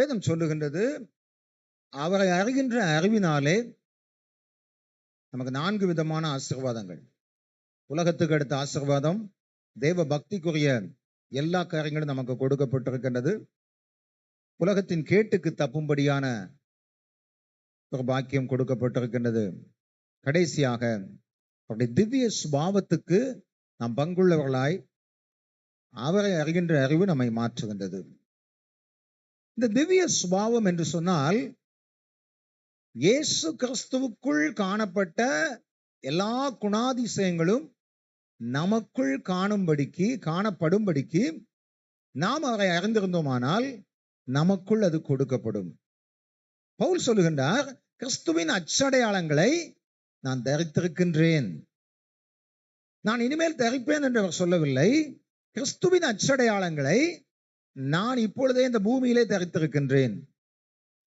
வேதம் சொல்லுகின்றது அவரை அறிகின்ற அறிவினாலே நமக்கு நான்கு விதமான ஆசீர்வாதங்கள். உலகத்துக்கு அடுத்த ஆசீர்வாதம் தேவ பக்திக்குரிய எல்லா காரியங்களும் நமக்கு கொடுக்கப்பட்டிருக்கின்றது. உலகத்தின் கேட்டுக்கு தப்பும்படியான ஒரு பாக்கியம் கொடுக்கப்பட்டிருக்கின்றது. கடைசியாக அவருடைய திவ்ய சுபாவத்துக்கு நாம் பங்குள்ளவர்களாய் அவரை அறிகின்ற அறிவு நம்மை மாற்றுகின்றது. இந்த திவ்ய சுபாவம் என்று சொன்னால் இயேசு கிறிஸ்துவுக்குள் காணப்பட்ட எல்லா குணாதிசயங்களும் நமக்குள் காணும்படிக்கு காணப்படும்படிக்கு நாம் அவரை அறிந்திருந்தோமானால் நமக்குள் அது கொடுக்கப்படும். பவுல் சொல்லுகின்றார் கிறிஸ்துவின் அச்சடையாளங்களை நான் தரித்திருக்கின்றேன். நான் இனிமேல் தரிப்பேன் என்று அவர் சொல்லவில்லை. கிறிஸ்துவின் அச்சடையாளங்களை நான் இப்பொழுதே இந்த பூமியிலே தரித்திருக்கின்றேன்.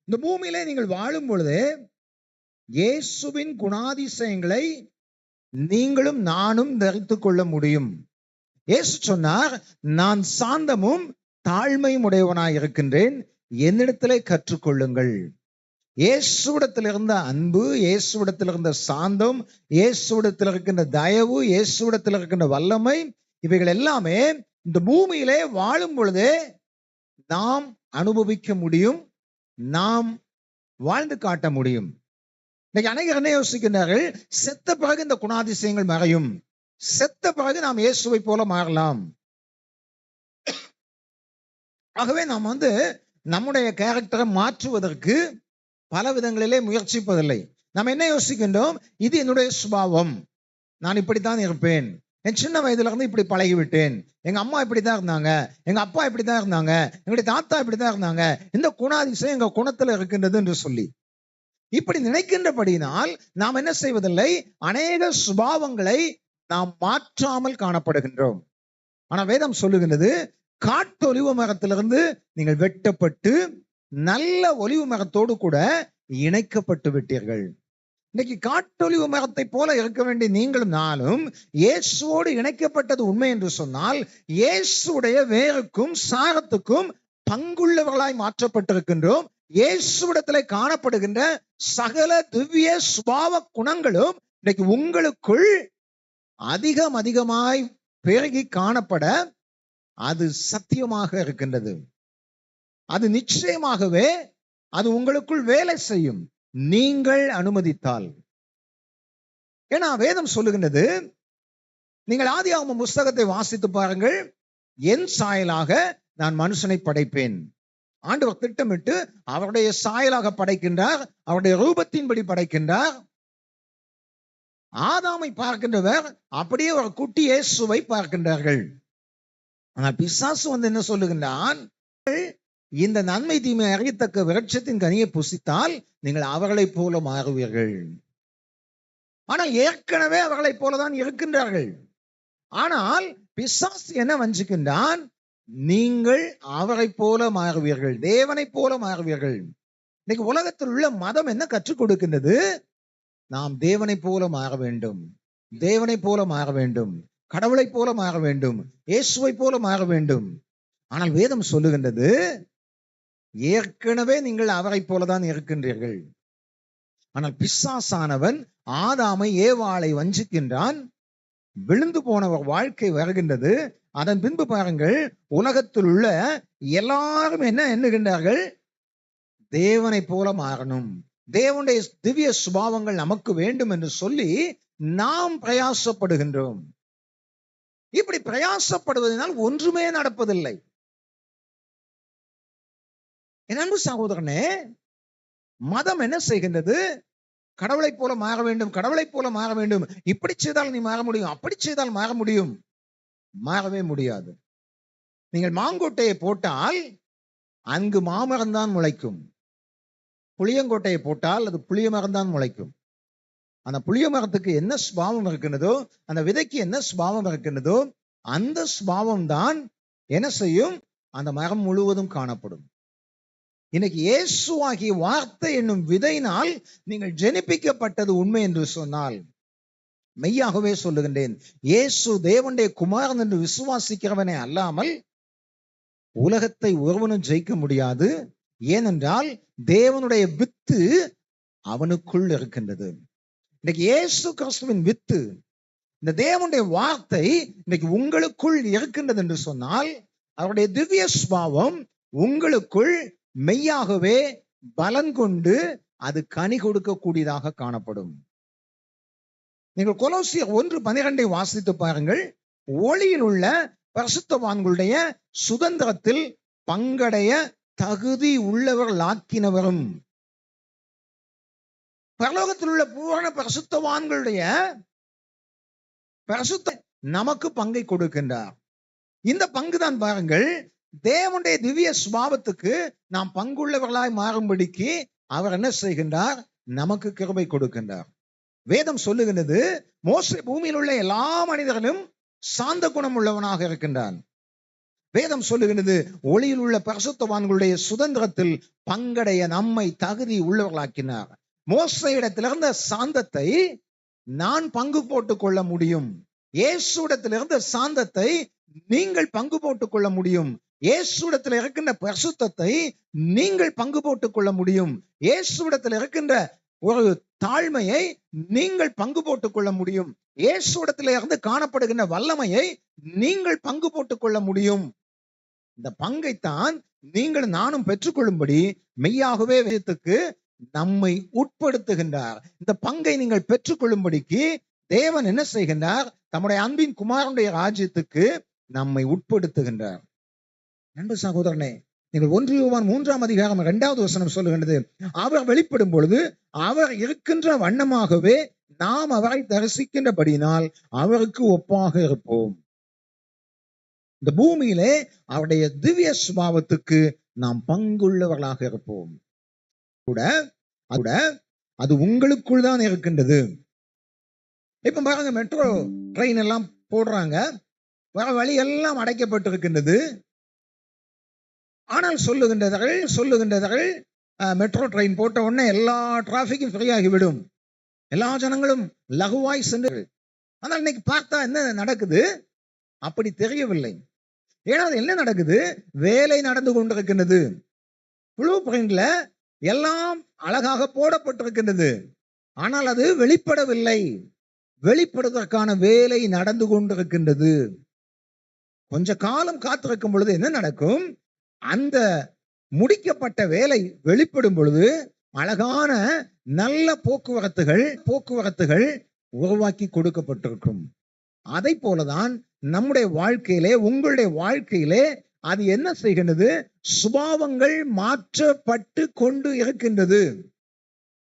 இந்த பூமியிலே நீங்கள் வாழும் பொழுது இயேசுவின் குணாதிசயங்களை நீங்களும் நானும் தரித்து கொள்ள முடியும். இயேசு சொன்னார் நான் சாந்தமும் தாழ்மையும் உடையவனாய் இருக்கின்றேன். என்னிடத்திலே கற்றுக்கொள்ளுங்கள். இயேசுடத்திலிருந்த அன்பு இயேசுவிடத்தில் இருந்த சாந்தம் இயேசுவிடத்தில் இருக்கின்ற தயவு இயேசுவிடத்தில் இருக்கின்ற வல்லமை இவைகள் எல்லாமே இந்த பூமியிலே வாழும் பொழுதே நாம் அனுபவிக்க முடியும் நாம் வாழ்ந்து காட்ட முடியும். இன்னைக்கு அநேகர் என்ன யோசிக்கின்றார்கள் செத்த பிறகு இந்த குணாதிசயங்கள் மறையும். செத்த பிறகு நாம் இயேசுவை போல மாறலாம். ஆகவே நாம் வந்து நம்முடைய கேரக்டரை மாற்றுவதற்கு பல விதங்களிலே முயற்சிப்பதில்லை. நாம் என்ன யோசிக்கின்றோம்? இது என்னுடைய சுபாவம். நான் இப்படித்தான் இருப்பேன். என் சின்ன வயதுல இருந்து இப்படி பழகிவிட்டேன். எங்க அம்மா இப்படிதான் இருந்தாங்க. எங்க அப்பா இப்படித்தான் இருந்தாங்க. எங்களுடைய தாத்தா இப்படிதான் இருந்தாங்க. இந்த குணாதிசயம் எங்க குணத்துல இருக்கின்றது என்று சொல்லி. இப்படி நினைக்கின்றபடியினால் நாம் என்ன செய்வதில்லை? அநேக சுபாவங்களை நாம் மாற்றாமல் காணப்படுகின்றோம். ஆனா வேதம் சொல்லுகின்றது காட்டொலிவு மரத்திலிருந்து நீங்கள் வெட்டப்பட்டு நல்ல ஒலிவு மரத்தோடு கூட இணைக்கப்பட்டு விட்டீர்கள். இன்னைக்கு காட்டொலி மரத்தை போல இருக்க வேண்டிய நீங்களும் நானும் இயேசுவோடு இணைக்கப்பட்டது உண்மை என்று சொன்னால் இயேசுடைய வேருக்கும் சாரத்துக்கும் பங்குள்ளவர்களாய் மாற்றப்பட்டிருக்கின்றோம். இயேசுவிடத்திலே காணப்படுகின்ற சகல திவ்ய சுபாவ குணங்களும் இன்னைக்கு உங்களுக்குள் அதிகம் அதிகமாய் பெருகி காணப்பட அது சத்தியமாக இருக்கின்றது. அது நிச்சயமாகவே அது உங்களுக்குள் வேலை செய்யும். நீங்கள் அனுமதித்தால். ஏன்னா வேதம் சொல்லுகின்றது நீங்கள் ஆதி ஆதியாகம புஸ்தகத்தை வாசித்து பாருங்கள் என் சாயலாக நான் மனுஷனை படைப்பேன். ஆண்டவர் திட்டமிட்டு அவருடைய சாயலாக படைக்கின்றார் அவருடைய ரூபத்தின்படி படைக்கின்றார். ஆதாமை பார்க்கின்றவர் அப்படியே ஒரு குட்டி இயேசுவை பார்க்கின்றார்கள். ஆனால் பிசாசு வந்து என்ன சொல்லுகின்றான்? இந்த நன்மை தீமை அறியத்தக்க விரட்சத்தின் கனியை புசித்தால் நீங்கள் அவர்களைப் போல மாறுவீர்கள். ஆனால் ஏற்கனவே அவர்களைப் போலதான் இருக்கின்றார்கள். ஆனால் பிசாசு என்ன வஞ்சிக்கின்றான்? நீங்கள் அவரைப் போல மாறுவீர்கள் தேவனைப் போல மாறுவீர்கள். இன்னைக்கு உலகத்தில் உள்ள மதம் என்ன கற்றுக் கொடுக்கின்றது? நாம் தேவனைப் போல மாற வேண்டும் தேவனைப் போல மாற வேண்டும் கடவுளைப் போல மாற வேண்டும் இயேசுவை போல மாற வேண்டும். ஆனால் வேதம் சொல்லுகின்றது ஏற்கனவே நீங்கள் அவரைப் போலதான் இருக்கின்றீர்கள். ஆனால் பிசாசானவன் ஆதாமை ஏவாளை வஞ்சிக்கின்றான். விழுந்து போன ஒரு வாழ்க்கை வருகின்றது. அதன் பின்பு பாருங்கள் உலகத்தில் உள்ள எல்லாரும் என்ன எண்ணுகின்றார்கள்? தேவனை போல மாறணும். தேவனுடைய திவ்ய சுபாவங்கள் நமக்கு வேண்டும் என்று சொல்லி நாம் பிரயாசப்படுகின்றோம். இப்படி பிரயாசப்படுவதனால் ஒன்றுமே நடப்பதில்லை. என் அன்பு சகோதரனே மதம் என்ன செய்கின்றது? கடவுளைப் போல மாற வேண்டும் கடவுளைப் போல மாற வேண்டும். இப்படி செய்தால் நீ மாற முடியும் அப்படி செய்தால் மாற முடியும். மாறவே முடியாது. நீங்கள் மாங்கோட்டையை போட்டால் அங்கு மாமரம் தான் முளைக்கும். புளியங்கோட்டையை போட்டால் அது புளிய மரம் தான் முளைக்கும். அந்த புளிய மரத்துக்கு என்ன சுபாவம் இருக்கின்றதோ அந்த விதைக்கு என்ன சுபாவம் இருக்கின்றதோ அந்த சுபாவம் தான் என்ன செய்யும்? அந்த மரம் முழுவதும் காணப்படும். இன்னைக்கு இயேசு ஆகிய வார்த்தை என்னும் விதையினால் நீங்கள் ஜெனிப்பிக்கப்பட்டது உண்மை என்று சொன்னால் மெய்யாகவே சொல்லுகின்றேன் இயேசு தேவனுடைய குமாரன் என்று விசுவாசிக்கிறவனே அல்லாமல் உலகத்தை ஒருவனும் ஜெயிக்க முடியாது. ஏனென்றால் தேவனுடைய வித்து அவனுக்குள் இருக்கின்றது. இன்னைக்கு இயேசு கிறிஸ்துவின் வித்து இந்த தேவனுடைய வார்த்தை இன்னைக்கு உங்களுக்குள் இருக்கின்றது என்று சொன்னால் அவருடைய திவ்ய சுபாவம் உங்களுக்குள் மெய்யாகவே பலன் கொண்டு அது கனி கொடுக்கக்கூடியதாக காணப்படும். நீங்கள் கொலோசிய ஒன்று பனிரெண்டை வாசித்து பாருங்கள். ஒளியில் உள்ள பரிசுத்தவான்களுடைய சுதந்திரத்தில் பங்கடைய தகுதி உள்ளவர்கள் ஆக்கினவரும். பரலோகத்தில் உள்ள பூரண பரிசுத்தவான்களுடைய பரிசுத்த நமக்கு பங்கை கொடுக்கின்றார். இந்த பங்கு தான் பாருங்கள். தேவனுடைய திவ்ய சுபாவத்துக்கு நாம் பங்குள்ளவர்களாய் மாறும்படிக்கு அவர் என்ன செய்கின்றார்? நமக்கு கிருபை கொடுக்கின்றார். வேதம் சொல்லுகின்றது மோசே பூமியில் உள்ள எல்லா மனிதர்களும் சாந்த குணம் உள்ளவனாக இருக்கின்றான். வேதம் சொல்லுகின்றது ஒளியில் உள்ள பரிசுத்தவான்களுடைய சுதந்திரத்தில் பங்கடைய நம்மை தகுதி உள்ளவர்களாக்கினார். மோச இடத்திலிருந்த சாந்தத்தை நான் பங்கு போட்டுக் கொள்ள முடியும். இயேசுடத்திலிருந்த சாந்தத்தை நீங்கள் பங்கு போட்டுக் கொள்ள முடியும். இயேசுடத்தில் இருக்கின்ற பிரசுத்தத்தை நீங்கள் பங்கு போட்டுக் கொள்ள முடியும். இயேசுடத்தில் இருக்கின்ற ஒரு தாழ்மையை நீங்கள் பங்கு போட்டுக் கொள்ள முடியும். இயேசுடத்தில் இருந்து காணப்படுகின்ற வல்லமையை நீங்கள் பங்கு போட்டுக் கொள்ள முடியும். இந்த பங்கைத்தான் நீங்கள் நானும் பெற்றுக்கொள்ளும்படி மெய்யாகவே வேதத்துக்கு நம்மை உட்படுத்துகின்றார். இந்த பங்கை நீங்கள் பெற்றுக்கொள்ளும்படிக்கு தேவன் என்ன செய்கின்றார்? தம்முடைய அன்பின் குமாரனுடைய ராஜ்யத்துக்கு நம்மை உட்படுத்துகின்றார். நண்பர் சகோதரனே நீங்கள் ஒன்று யோவான் மூன்றாம் அதிகாரம் இரண்டாவது வசனம் சொல்லுகின்றது. அவர் வெளிப்படும் பொழுது அவர் இருக்கின்ற வண்ணமாகவே நாம் அவரை தரிசிக்கின்றபடியினால் அவருக்கு ஒப்பாக இருப்போம். இந்த பூமியிலே அவருடைய திவ்ய சுபாவத்துக்கு நாம் பங்குள்ளவர்களாக இருப்போம். கூட கூட அது உங்களுக்குள் தான் இருக்கின்றது. இப்ப பாருங்க மெட்ரோ ட்ரெயின் எல்லாம் போடுறாங்க. வர வழி எல்லாம் அடைக்கப்பட்டிருக்கின்றது. ஆனால் சொல்லுகின்றதர்கள் சொல்லுகின்றவர்கள் மெட்ரோ ட்ரெயின் போட்ட உடனே எல்லா டிராபிக்கும் ஃப்ரீயாகிவிடும் எல்லா ஜனங்களும் லகுவாய் சென்று ஆனால் இன்னைக்கு பார்த்தா என்ன நடக்குது? அப்படி தெரியவில்லை. ஏன்னா அது என்ன நடக்குது? வேலை நடந்து கொண்டிருக்கின்றது. ப்ளூ பிரிண்ட்ல எல்லாம் அழகாக போடப்பட்டிருக்கின்றது. ஆனால் அது வெளிப்படவில்லை. வெளிப்படுவதற்கான வேலை நடந்து கொண்டிருக்கின்றது. கொஞ்ச காலம் காத்திருக்கும் பொழுது என்ன நடக்கும்? அந்த முடிக்கப்பட்ட வேலை வெளிப்படும் பொழுது அழகான நல்ல போக்குவரத்துகள் போக்குவரத்துகள் உருவாக்கி கொடுக்கப்பட்டிருக்கும். அதை போலதான் நம்முடைய வாழ்க்கையிலே உங்களுடைய வாழ்க்கையிலே அது என்ன செய்கின்றது? சுபாவங்கள் மாற்றப்பட்டு கொண்டு இருக்கின்றது.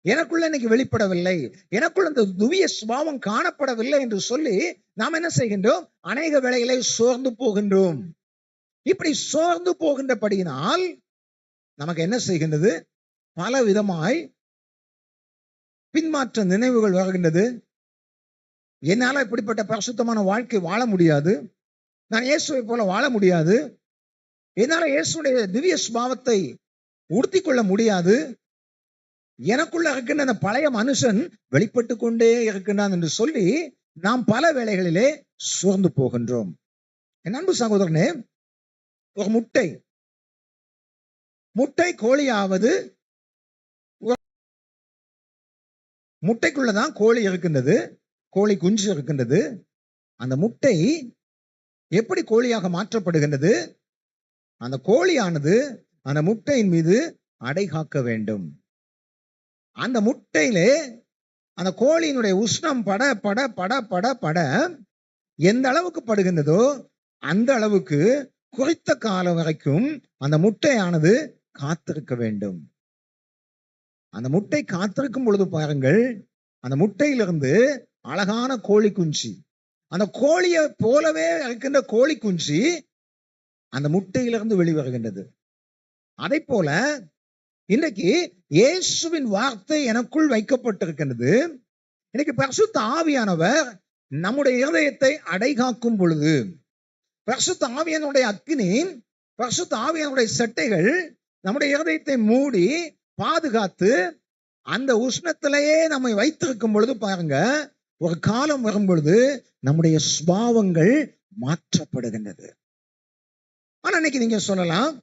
எனக்குள்ள இன்னைக்கு வெளிப்படவில்லை. எனக்குள்ள அந்த துவிய சுபாவம் காணப்படவில்லை என்று சொல்லி நாம் என்ன செய்கின்றோம்? அநேக வேலைகளை சோர்ந்து போகின்றோம். இப்படி சோர்ந்து போகின்றபடியினால் நமக்கு என்ன செய்கின்றது? பல விதமாய் பின்மாற்ற நினைவுகள் வருகின்றது. என்னால இப்படிப்பட்ட பரிசுத்தமான வாழ்க்கை வாழ முடியாது. நான் இயேசுவை போல வாழ முடியாது. என்னால இயேசுடைய திவ்ய சுபாவத்தை உடுத்தி கொள்ள முடியாது. எனக்குள்ள இருக்கின்ற அந்த பழைய மனுஷன் வெளிப்பட்டு கொண்டே இருக்கின்றான் என்று சொல்லி நாம் பல வேளைகளிலே சோர்ந்து போகின்றோம். என் அன்பு சகோதரனே ஒரு முட்டை. முட்டை கோழியாவது முட்டைக்குள்ளதான் கோழி இருக்கின்றது. கோழி குஞ்சு இருக்கின்றது. அந்த முட்டை எப்படி கோழியாக மாற்றப்படுகின்றது? அந்த கோழியானது அந்த முட்டையின் மீது அடை காக்க வேண்டும். அந்த முட்டையிலே அந்த கோழியினுடைய உஷ்ணம் பட பட பட பட பட எந்த அளவுக்கு படுகின்றதோ அந்த அளவுக்கு குறித்த காலம் வரைக்கும் அந்த முட்டையானது காத்திருக்க வேண்டும். அந்த முட்டை காத்திருக்கும் பொழுது பாருங்கள் அந்த முட்டையிலிருந்து அழகான கோழி குஞ்சு அந்த கோழியை போலவே இருக்கின்ற கோழி குஞ்சு அந்த முட்டையிலிருந்து வெளிவருகின்றது. அதை போல இன்னைக்கு இயேசுவின் வார்த்தை எனக்குள் வைக்கப்பட்டிருக்கின்றது. இன்னைக்கு பரிசுத்த ஆவியானவர் நம்முடைய இருதயத்தை அடைகாக்கும் பொழுது பரிசுத்த ஆவியனுடைய அக்னி பரிசுத்த ஆவியனுடைய சட்டைகள் நம்முடைய இருதயத்தை மூடி பாதுகாத்து அந்த உஷ்ணத்திலேயே நம்மை வைத்திருக்கும் பொழுது பாருங்க ஒரு காலம் வரும் பொழுது நம்முடைய சுபாவங்கள் மாற்றப்படுகின்றது. ஆனா இன்னைக்கு நீங்க சொல்லலாம்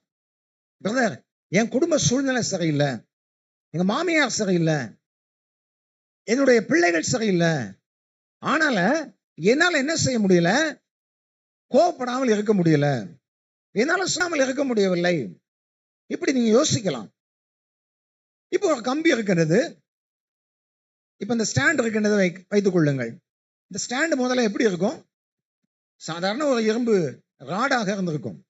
பிரதர் என் குடும்ப சூழ்நிலை சரியில்லை எங்க மாமியார் சரியில்லை என்னுடைய பிள்ளைகள் சரியில்லை ஆனால என்னால என்ன செய்ய முடியல? கோவப்படாமல் இருக்க முடியல. என்னால சொல்லாமல் இருக்க முடியவில்லை. இப்படி நீங்க யோசிக்கலாம். இப்போ ஒரு கம்பி இருக்கிறது. இப்போ இந்த ஸ்டாண்ட் இருக்கின்றதை வை வைத்துக் கொள்ளுங்கள். இந்த ஸ்டாண்டு முதல்ல எப்படி இருக்கும்? சாதாரண ஒரு இரும்பு ராடாக இருந்திருக்கும்.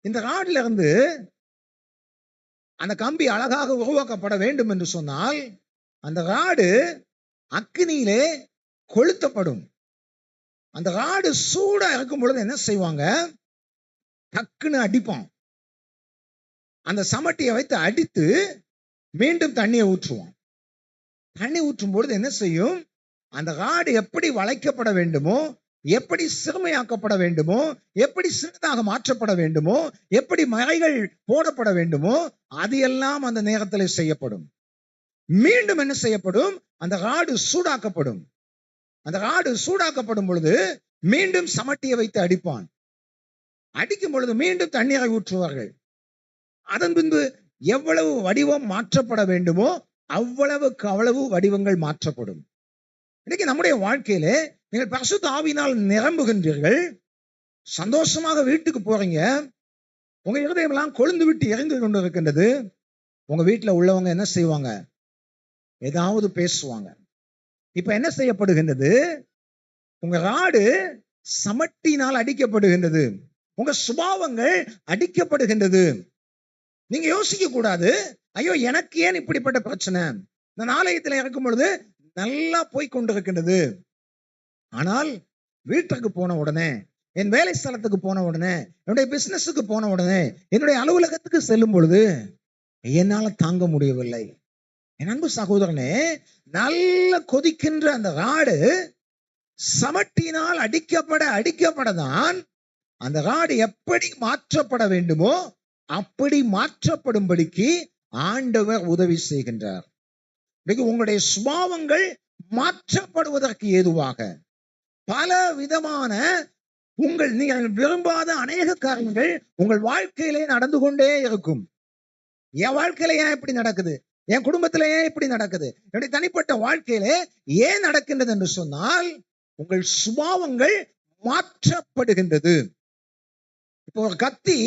இந்த ராடில் இருந்து அந்த கம்பி அழகாக உருவாக்கப்பட வேண்டும் என்று சொன்னால் அந்த ராடு அக்னியிலே கொளுத்தப்படும். அந்த ராடு சூடா இருக்கும் பொழுது என்ன செய்வாங்க? டக்குன்னு அடிப்பான். அந்த சமட்டியை வைத்து அடித்து மீண்டும் தண்ணியை ஊற்றுவான். தண்ணி ஊற்றும் பொழுது என்ன செய்யும்? அந்த ராடு எப்படி வளைக்கப்பட வேண்டுமோ எப்படி சிறுமையாக்கப்பட வேண்டுமோ எப்படி சிறிதாக மாற்றப்பட வேண்டுமோ எப்படி மறைகள் போடப்பட வேண்டுமோ அது எல்லாம் அந்த நேரத்தில் செய்யப்படும். மீண்டும் என்ன செய்யப்படும்? அந்த ராடு சூடாக்கப்படும். அந்த ஆடு சூடாக்கப்படும் பொழுது மீண்டும் சமட்டியை வைத்து அடிப்பான். அடிக்கும் பொழுது மீண்டும் தண்ணீரை ஊற்றுவார்கள். அதன் பின்பு எவ்வளவு வடிவம் மாற்றப்பட வேண்டுமோ அவ்வளவுக்கு அவ்வளவு வடிவங்கள் மாற்றப்படும். இன்னைக்கு நம்முடைய வாழ்க்கையிலே நீங்கள் பசு தாவினால் நிரம்புகின்றீர்கள். சந்தோஷமாக வீட்டுக்கு போறீங்க. உங்க இருதயம் எல்லாம் கொழுந்து விட்டு எரிந்து கொண்டு இருக்கின்றது உங்க வீட்டுல உள்ளவங்க என்ன செய்வாங்க? ஏதாவது பேசுவாங்க. இப்ப என்ன செய்யப்படுகின்றது? உங்க ராடு சமட்டினால் அடிக்கப்படுகின்றது. உங்க சுபாவங்கள் அடிக்கப்படுகின்றது. நீங்க யோசிக்க கூடாது. ஐயோ எனக்கு ஏன் இப்படிப்பட்ட பிரச்சனை? நான் ஆலயத்தில் இறக்கும் பொழுது நல்லா போய் கொண்டிருக்கின்றது. ஆனால் வீட்டுக்கு போன உடனே என் வேலை ஸ்தலத்துக்கு போன உடனே என்னுடைய பிசினஸுக்கு போன உடனே என்னுடைய அலுவலகத்துக்கு செல்லும் பொழுது என்னால் தாங்க முடியவில்லை. என் அன்பு சகோதரனே நல்ல கொதிக்கின்ற அந்த ராடு சமட்டினால் அடிக்கப்பட அடிக்கப்படதான் அந்த ராடு எப்படி மாற்றப்பட வேண்டுமோ அப்படி மாற்றப்படும்படிக்கு ஆண்டவர் உதவி செய்கின்றார். இன்னைக்கு உங்களுடைய சுபாவங்கள் மாற்றப்படுவதற்கு ஏதுவாக பல விதமான உங்கள் நீங்கள் விரும்பாத அநேக காரியங்கள் உங்கள் வாழ்க்கையிலே நடந்து கொண்டே இருக்கும். என் வாழ்க்கையில ஏன் இப்படி நடக்குது? என் குடும்பத்துல ஏன் இப்படி நடக்குது? என்னுடைய தனிப்பட்ட வாழ்க்கையிலே ஏன் நடக்கின்றது என்று சொன்னால் உங்கள் சுபாவங்கள் மாற்றப்படுகின்றது. இப்போ ஒரு கத்தி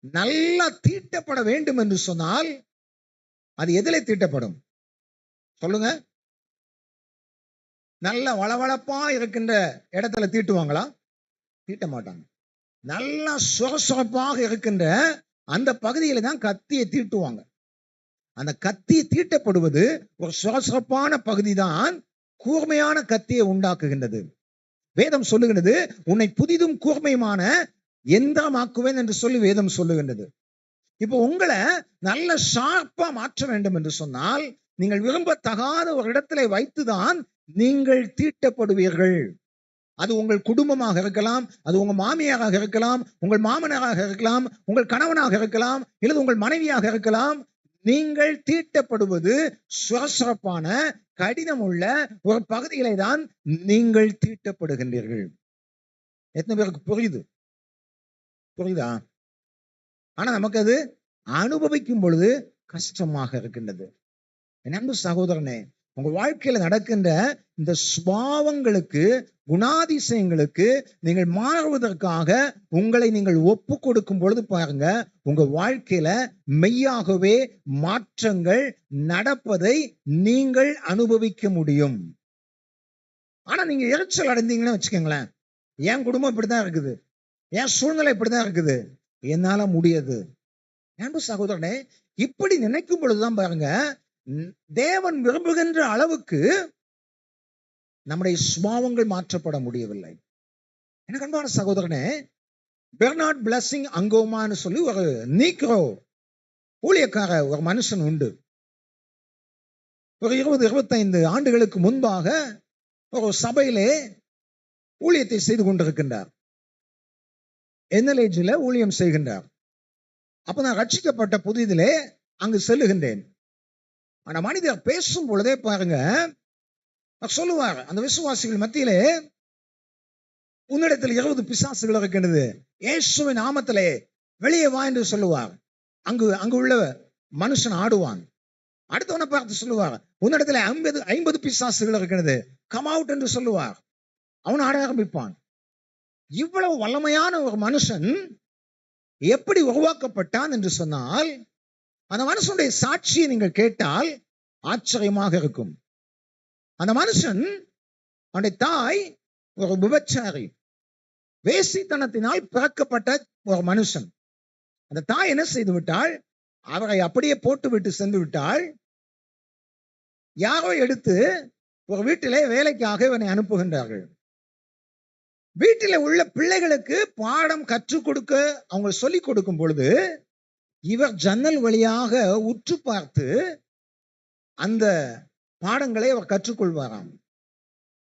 நல்லா தீட்டப்பட வேண்டும் என்று சொன்னால் அது எதில் தீட்டப்படும். சொல்லுங்க. நல்ல வளவளப்பா இருக்கின்ற இடத்துல தீட்டுவாங்களா? தீட்ட மாட்டாங்க. நல்லா சுகசுகப்பாக இருக்கின்ற அந்த பகுதியில தான் கத்தியை தீட்டுவாங்க. அந்த கத்தி தீட்டப்படுவது ஒரு சுரசுரப்பான பகுதி தான் கூர்மையான கத்தியை உண்டாக்குகின்றது. வேதம் சொல்லுகின்றது உன்னை புதிதும் கூர்மையுமான எந்திரமாக்குவேன் என்று சொல்லி வேதம் சொல்லுகின்றது. இப்போ உங்களை நல்ல ஷார்ப்பா மாற்ற வேண்டும் என்று சொன்னால் நீங்கள் விரும்பத்தகாத ஒரு இடத்துல வைத்துதான் நீங்கள் தீட்டப்படுவீர்கள். அது உங்கள் குடும்பமாக இருக்கலாம் அது உங்க மாமியாராக இருக்கலாம் உங்கள் மாமனாராக இருக்கலாம் உங்கள் கணவனாக இருக்கலாம் இல்லது உங்கள் மனைவியாக இருக்கலாம் நீங்கள் தீட்டப்படுவது சுரசுரப்பான கடினம் உள்ள ஒரு பகுதிகளை தான் நீங்கள் தீட்டப்படுகின்றீர்கள். எத்தனை பேருக்கு புரியுது? புரியுதா? ஆனா நமக்கு அது அனுபவிக்கும் பொழுது கஷ்டமாக இருக்கின்றது. என் அன்பு சகோதரனே உங்க வாழ்க்கையில நடக்கின்ற இந்த சுபாவங்களுக்கு குணாதிசயங்களுக்கு நீங்கள் மாறுவதற்காக உங்களை நீங்கள் ஒப்பு கொடுக்கும் பொழுது பாருங்க உங்க வாழ்க்கையில மெய்யாகவே மாற்றங்கள் நடப்பதை நீங்கள் அனுபவிக்க முடியும். ஆனா நீங்க எரிச்சல் அடைந்தீங்கன்னு வச்சுக்கோங்களேன். என் குடும்பம் இப்படிதான் இருக்குது. என் சூழ்நிலை இப்படிதான் இருக்குது. என்னால முடியாது. அன்பு சகோதரனே இப்படி நினைக்கும் பொழுதுதான் பாருங்க தேவன் விரும்புகின்ற அளவுக்கு நம்முடைய சுபாவங்கள் மாற்றப்பட முடியவில்லை. எனக்கு அன்பான சகோதரனே பெர்னாட் பிளஸ்ஸிங் அங்கோமான்னு சொல்லி ஒரு நீக்ரோ ஊழியக்கார ஒரு மனுஷன் உண்டு. ஒரு இருபது இருபத்தைந்து ஆண்டுகளுக்கு முன்பாக ஒரு சபையிலே ஊழியத்தை செய்து கொண்டிருக்கின்றார். என்எல்ஏஜில ஊழியம் செய்கின்றார். அப்ப நான் ரட்சிக்கப்பட்ட புதிதிலே அங்கு செல்லுகின்றேன். அந்த மனிதர் பேசும் பொழுதே பாருங்க சொல்லுவார் அந்த விசுவாசிகள் மத்தியிலே உன்னிடத்தில் இருபது பிசாசுகள் இருக்கின்றது. இயேசுவின் நாமத்திலே வெளியே வா என்று சொல்லுவார். அங்கு அங்கு உள்ள மனுஷன் ஆடுவான். அடுத்தவனை பார்த்து சொல்லுவார் உன்னிடத்துல ஐம்பது ஐம்பது பிசாசுகள் இருக்கிறது கம் அவுட் என்று சொல்லுவார். அவன் ஆட ஆரம்பிப்பான். இவ்வளவு வல்லமையான ஒரு மனுஷன் எப்படி உருவாக்கப்பட்டான் என்று சொன்னால் அந்த மனுஷனுடைய சாட்சியை நீங்கள் கேட்டால் ஆச்சரியமாக இருக்கும். அந்த மனுஷன் அவனுடைய தாய் ஒரு விபச்சாரி வேசித்தனத்தினால் பிறக்கப்பட்ட ஒரு மனுஷன். அந்த தாய் என்ன செய்து விட்டால் அவரை அப்படியே போட்டு விட்டு சென்று விட்டால் யாரோ எடுத்து ஒரு வீட்டிலே வேலைக்காக இவனை அனுப்புகின்றார்கள். வீட்டில உள்ள பிள்ளைகளுக்கு பாடம் கற்றுக் கொடுக்க அவங்க சொல்லிக் கொடுக்கும் பொழுது இவர் ஜன்னல் வழியாக உற்று பார்த்து அந்த பாடங்களை அவர் கற்றுக்கொள்வாராம்.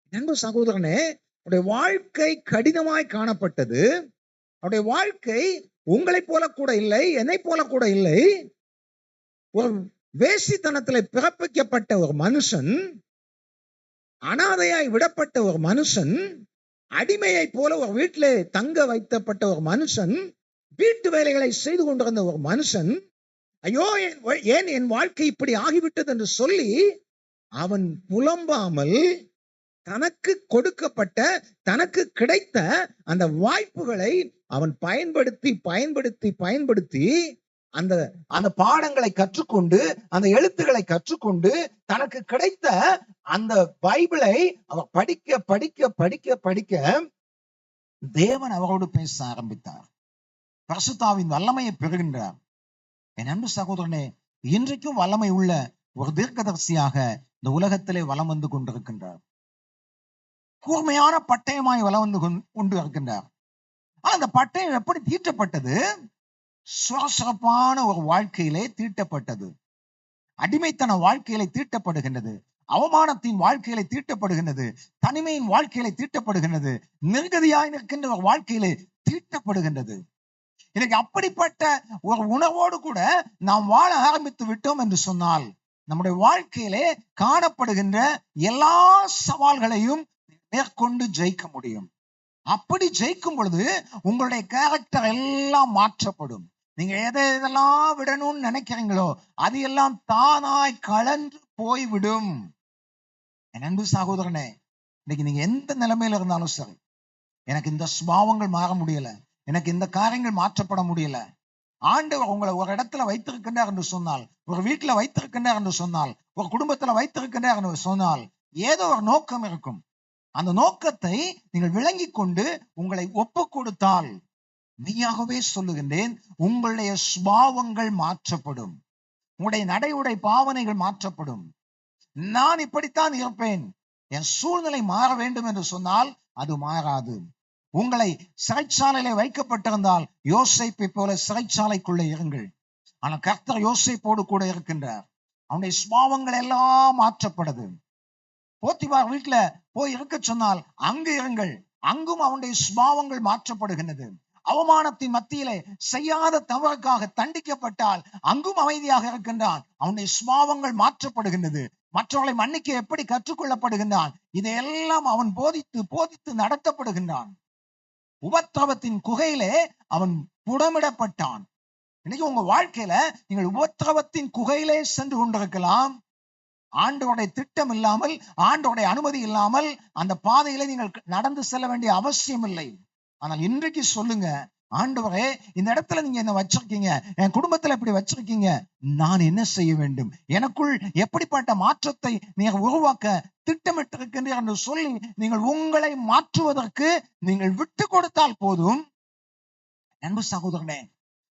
நண்பு சகோதரனே அவருடைய வாழ்க்கை கடினமாய் காணப்பட்டது. அவருடைய வாழ்க்கை உங்களை போல கூட இல்லை என்னை போல கூட இல்லை. ஒரு வேசித்தனத்தில் பிறப்பிக்கப்பட்ட ஒரு மனுஷன் அனாதையாய் விடப்பட்ட ஒரு மனுஷன் அடிமையை போல ஒரு வீட்டிலே தங்க வைத்தப்பட்ட ஒரு மனுஷன் வீட்டு வேலைகளை செய்து கொண்டிருந்த ஒரு மனுஷன் ஐயோ என் ஏன் என் வாழ்க்கை இப்படி ஆகிவிட்டது? என்று சொல்லி அவன் புலம்பாமல் தனக்கு கொடுக்கப்பட்ட தனக்கு கிடைத்த அந்த வாய்ப்புகளை அவன் பயன்படுத்தி பயன்படுத்தி பயன்படுத்தி அந்த அந்த பாடங்களை கற்றுக்கொண்டு அந்த எழுத்துக்களை கற்றுக்கொண்டு தனக்கு கிடைத்த அந்த பைபிளை அவர் படிக்க படிக்க படிக்க படிக்க தேவன் அவரோடு பேச ஆரம்பித்தார். பரிசுத்தாவின் வல்லமையை பெறுகின்றார். என் அன்பு சகோதரனே இன்றைக்கும் வல்லமை உள்ள ஒரு தீர்க்கதரிசியாக இந்த உலகத்திலே வலம் வந்து கொண்டிருக்கின்றார். கூர்மையான பட்டயமாய் வலம் வந்து கொண்- கொண்டு இருக்கின்றார் ஆனா அந்த பட்டயம் எப்படி தீட்டப்பட்டது? சுரசுரப்பான ஒரு வாழ்க்கையிலே தீட்டப்பட்டது. அடிமைத்தன வாழ்க்கையிலே தீட்டப்படுகின்றது. அவமானத்தின் வாழ்க்கையிலே தீட்டப்படுகின்றது. தனிமையின் வாழ்க்கையிலே தீட்டப்படுகின்றது. நிர்கதியாய் நிற்கின்ற ஒரு வாழ்க்கையிலே தீட்டப்படுகின்றது. இன்னைக்கு அப்படிப்பட்ட ஒரு உணவோடு கூட நாம் வாழ ஆரம்பித்து விட்டோம் என்று சொன்னால் நம்முடைய வாழ்க்கையிலே காணப்படுகின்ற எல்லா சவால்களையும் மேற்கொண்டு ஜெயிக்க முடியும். அப்படி ஜெயிக்கும் பொழுது உங்களுடைய கேரக்டர் எல்லாம் மாற்றப்படும். நீங்க எதை எதெல்லாம் விடணும்னு நினைக்கிறீங்களோ அது எல்லாம் தானாய் கலந்து போய்விடும். என் அன்பு சகோதரனே இன்னைக்கு நீங்க எந்த நிலைமையில இருந்தாலும் சரி எனக்கு இந்த சுபாவங்கள் மாற முடியல. எனக்கு இந்த காரியங்கள் மாற்றப்பட முடியல. ஆண்டவர் உங்களை ஒரு இடத்துல வைத்திருக்கின்றார் என்று சொன்னால் ஒரு வீட்டுல வைத்திருக்கின்றார் என்று சொன்னால் ஒரு குடும்பத்துல வைத்திருக்கின்றார் என்று சொன்னால் ஏதோ ஒரு நோக்கம் இருக்கும். அந்த நோக்கத்தை நீங்கள் விளங்கி கொண்டு உங்களை ஒப்பு கொடுத்தால் மெய்யாகவே சொல்லுகின்றேன் உங்களுடைய சுபாவங்கள் மாற்றப்படும். உங்களுடைய நடை உடை பாவனைகள் மாற்றப்படும். நான் இப்படித்தான் இருப்பேன். என் சூழ்நிலை மாற வேண்டும் என்று சொன்னால் அது மாறாது. உங்களை சிறைச்சாலையிலே வைக்கப்பட்டிருந்தால் யோசைப்பை போல சிறைச்சாலைக்குள்ளே இருங்கள். ஆனால் கர்த்தர் யோசைப்போடு கூட இருக்கின்றார். அவனுடைய சுபாவங்கள் எல்லாம் மாற்றப்படுது. போத்திபார் வீட்டுல போய் இருக்க சொன்னால் அங்கு இருங்கள். அங்கும் அவனுடைய சுபாவங்கள் மாற்றப்படுகின்றது. அவமானத்தின் மத்தியிலே செய்யாத தவறுக்காக தண்டிக்கப்பட்டால் அங்கும் அமைதியாக இருக்கின்றான். அவனுடைய சுபாவங்கள் மாற்றப்படுகின்றது. மற்றவர்களை மன்னிக்க எப்படி கற்றுக்கொள்ளப்படுகின்றான்? இதையெல்லாம் அவன் போதித்து போதித்து நடத்தப்படுகின்றான். உபத்திரவத்தின் குகையிலே அவன் புடமிடப்பட்டான். இன்னைக்கு உங்க வாழ்க்கையில நீங்கள் உபத்திரவத்தின் குகையிலே சென்று கொண்டிருக்கலாம். ஆண்டோடைய திட்டம் இல்லாமல் ஆண்டோடைய அனுமதி இல்லாமல் அந்த பாதையில நீங்கள் நடந்து செல்ல வேண்டிய அவசியம் இல்லை. ஆனால் இன்றைக்கு சொல்லுங்க ஆண்டவரே இந்த இடத்துல நீங்க என்ன வச்சிருக்கீங்க? என் குடும்பத்துல இப்படி வச்சிருக்கீங்க. நான் என்ன செய்ய வேண்டும்? எனக்குள் எப்படிப்பட்ட மாற்றத்தை நீங்க உருவாக்க திட்டமிட்டிருக்கின்றீர்கள் என்று சொல்லி நீங்கள் உங்களை மாற்றுவதற்கு நீங்கள் விட்டு கொடுத்தால் போதும். அன்பு சகோதரனே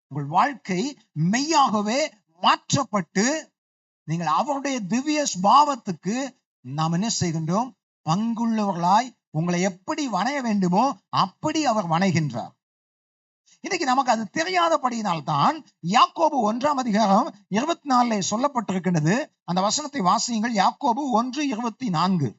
உங்கள் வாழ்க்கை மெய்யாகவே மாற்றப்பட்டு நீங்கள் அவருடைய திவ்ய ஸ்பாவத்துக்கு நாம் என்ன செய்கின்றோம்? பங்குள்ளவர்களாய் உங்களை எப்படி வணைய வேண்டுமோ அப்படி அவர் வணைகின்றார். இன்னைக்கு நமக்கு அது தெரியாதபடியினால்தான் யாக்கோபு ஒன்றாம் அதிகாரம் இருபத்தி நாலுல சொல்லப்பட்டிருக்கின்றது. அந்த வசனத்தை வாசியுங்கள். யாக்கோபு ஒன்று இருபத்தி நான்கு.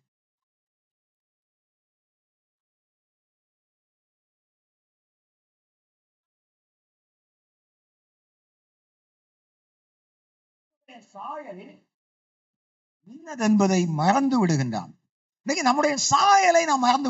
சாயலில் இன்னதென்பதை மறந்து விடுகின்றான். இன்னைக்கு நம்முடைய சாயலை நாம் மறந்து